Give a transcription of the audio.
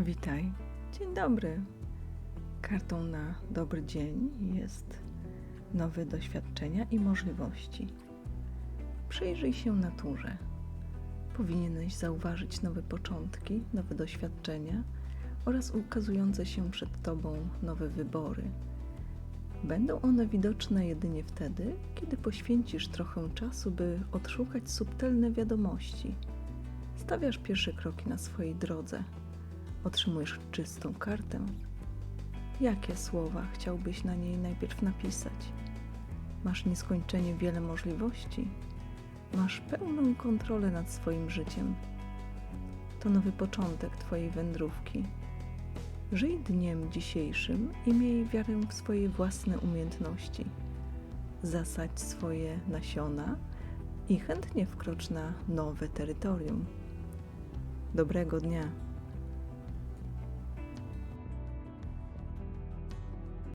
Witaj. Dzień dobry. Kartą na dobry dzień jest nowe doświadczenia i możliwości. Przyjrzyj się naturze. Powinieneś zauważyć nowe początki, nowe doświadczenia oraz ukazujące się przed Tobą nowe wybory. Będą one widoczne jedynie wtedy, kiedy poświęcisz trochę czasu, by odszukać subtelne wiadomości. Stawiasz pierwsze kroki na swojej drodze otrzymujesz czystą kartę, jakie słowa chciałbyś na niej najpierw napisać? Masz nieskończenie wiele możliwości, masz pełną kontrolę nad swoim życiem. To nowy początek Twojej wędrówki. Żyj dniem dzisiejszym i miej wiarę w swoje własne umiejętności. Zasadź swoje nasiona i chętnie wkrocz na nowe terytorium. Dobrego dnia.